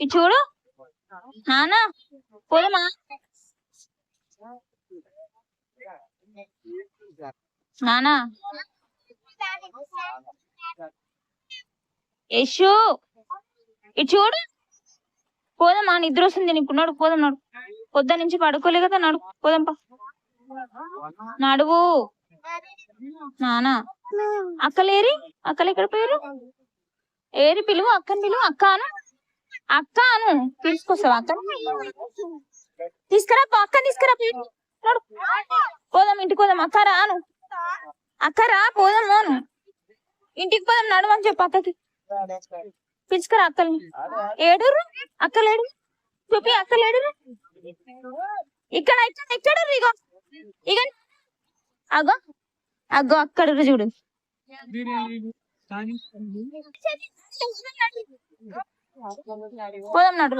ఇది చూడు. నానా పోదమా నానా యశు ఇటు చూడు. పోదామా నిద్ర వస్తుంది నీకు. నడు పోదాం నడు. పొద్దు నుంచి పడుకోలే కదా నడు పోదాంపా నడువు. నానా అక్కలేరి? అక్కలు ఎక్కడ పోయారు ఏరి పిలువు? అక్కని పిలువు? అక్క అను? అక్క అను. తీసుకొస్తావా? అక్క తీసుకురా అక్క తీసుకురా నడు. పోదాం ఇంటికి పోదాం. అక్క రా అను అక్క రా పోదాం అను ఇంటికి పోదాం నడవని చెప్పు అక్కకి. పిలుచుకురా అక్కల్ని. ఏడురు అక్కలేడు? చూపి అక్కలేడు ఇక్కడ ఇక్కడ ఎక్కడ ఇగో? ఇగ అగో. అగో అక్కడ చూడు. పోదాం నడు.